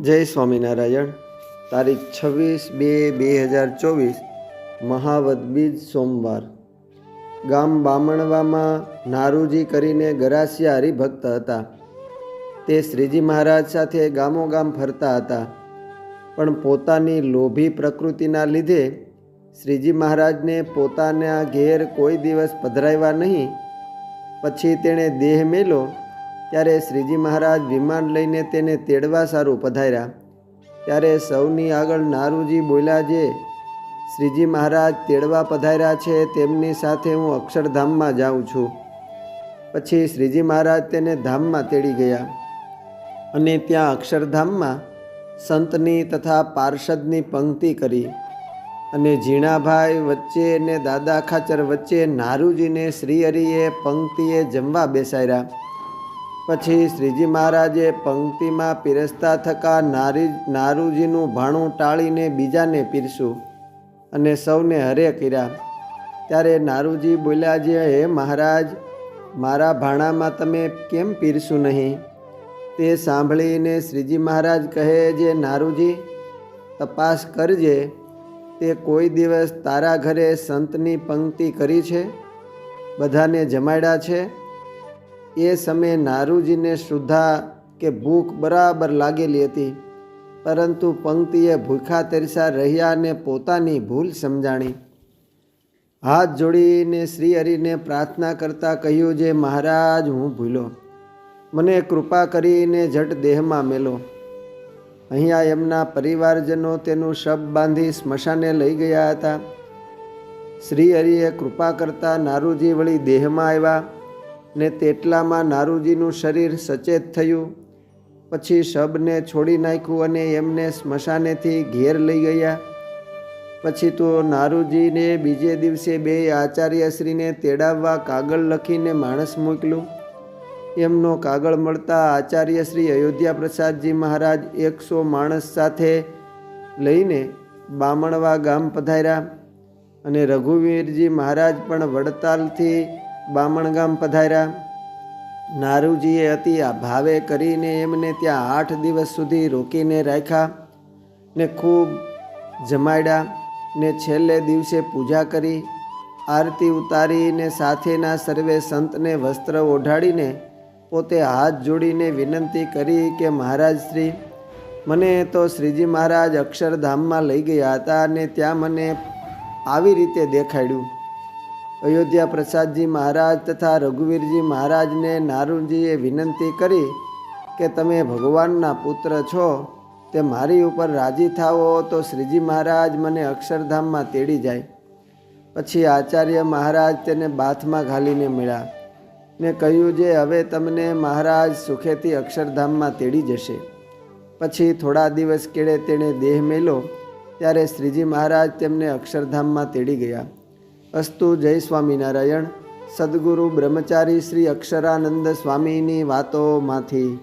જય સ્વામિનારાયણ. તારીખ છવ્વીસ બે બે હજાર ચોવીસ મહાવત બીજ સોમવાર. ગામ બામણવામાં નારુજી કરીને ગરાસિયા હરિભક્ત હતા. તે શ્રીજી મહારાજ સાથે ગામો ગામ ફરતા હતા. પણ પોતાની લોભી પ્રકૃતિના લીધે શ્રીજી મહારાજને પોતાના ઘેર કોઈ દિવસ પધરાવ્યા નહીં. પછી તેણે દેહ મેલો ત્યારે શ્રીજી મહારાજ વિમાન લઈને તેને તેડવા સારું પધાર્યા. ત્યારે સૌની આગળ નારુજી બોલ્યા, જે શ્રીજી મહારાજ તેડવા પધાર્યા છે, તેમની સાથે હું અક્ષરધામમાં જાઉં છું. પછી શ્રીજી મહારાજ તેને ધામમાં તેડી ગયા. અને ત્યાં અક્ષરધામમાં સંતની તથા પાર્ષદની પંક્તિ કરી. અને ઝીણાભાઈ વચ્ચે અને દાદા ખાચર વચ્ચે નારુજીને શ્રીહરિએ પંક્તિએ જમવા બેસાડ્યા. પછી શ્રીજી મહારાજે પંક્તિમાં પીરસતા થકા નારી નારુજીનું ભાણું ટાળીને બીજાને પીરસ્યું અને સૌને હરે કર્યા. ત્યારે નારુજી બોલ્યા જે, હે મહારાજ, મારા ભાણામાં તમે કેમ પીરશું નહીં? તે સાંભળીને શ્રીજી મહારાજ કહે જે, નારુજી, તપાસ કરજે, તે કોઈ દિવસ તારા ઘરે સંતની પંક્તિ કરી છે? બધાને જમાડ્યા છે? એ સમયે નારુજીને શુદ્ધા કે ભૂખ બરાબર લાગેલી હતી, પરંતુ પંક્તિએ ભૂખા તરસા રહ્યા અને પોતાની ભૂલ સમજાણી. હાથ જોડીને શ્રી હરિને પ્રાર્થના કરતા કહ્યું જે મહારાજ, હું ભૂલો. મને કૃપા કરીને જટ દેહમાં મેલો. અહીંયા એમના પરિવારજનો તેનું શબ બાંધી સ્મશાને લઈ ગયા હતા. શ્રી હરિએ કૃપા કરતા નારુજી વળી દેહમાં આવ્યા. ને તેટલામાં નારુજીનું શરીર સચેત થયું. પછી શબને છોડી નાખ્યું અને એમને સ્મશાનેથી ઘેર લઈ ગયા. પછી તો નારુજીને બીજે દિવસે બે આચાર્યશ્રીને તેડાવવા કાગળ લખીને માણસ મોકલ્યું એમનો કાગળ મળતા આચાર્યશ્રી અયોધ્યા પ્રસાદજી મહારાજ એકસો માણસ સાથે લઈને બામણવા ગામ પધાર્યા. અને રઘુવીરજી મહારાજ પણ વડતાલથી બામણ ગામ પધાર્યા. નારુજીએ અતિ ભાવે કરીને એમને ત્યાં આઠ દિવસ સુધી રોકીને રાખ્યા ને ખૂબ જમાડ્યા ને છેલ્લે દિવસે પૂજા કરી, આરતી ઉતારીને સાથેના સર્વે સંતને વસ્ત્ર ઓઢાડીને પોતે હાથ જોડીને વિનંતી કરી કે, મહારાજ શ્રી, મને તો શ્રીજી મહારાજ અક્ષરધામમાં લઈ ગયા હતા અને ત્યાં મને આવી રીતે દેખાડ્યું. અયોધ્યા પ્રસાદજી મહારાજ તથા રઘુવીરજી મહારાજને નારુજીએ વિનંતી કરી કે તમે ભગવાનના પુત્ર છો, તે મારી ઉપર રાજી થાઓ તો શ્રીજી મહારાજ મને અક્ષરધામમાં તેડી જાય. પછી આચાર્ય મહારાજ તેને બાથમાં ઘાલીને મળ્યા. ને કહ્યું જે હવે તમને મહારાજ સુખેથી અક્ષરધામમાં તેડી જશે. પછી થોડા દિવસ કેળે તેણે દેહ મેલો ત્યારે શ્રીજી મહારાજ તેમને અક્ષરધામમાં તેડી ગયા. અસ્તુ જય સ્વામિનારાયણ. સદગુરુ બ્રહ્મચારી શ્રી અક્ષરાનંદ સ્વામીની વાતોમાંથી.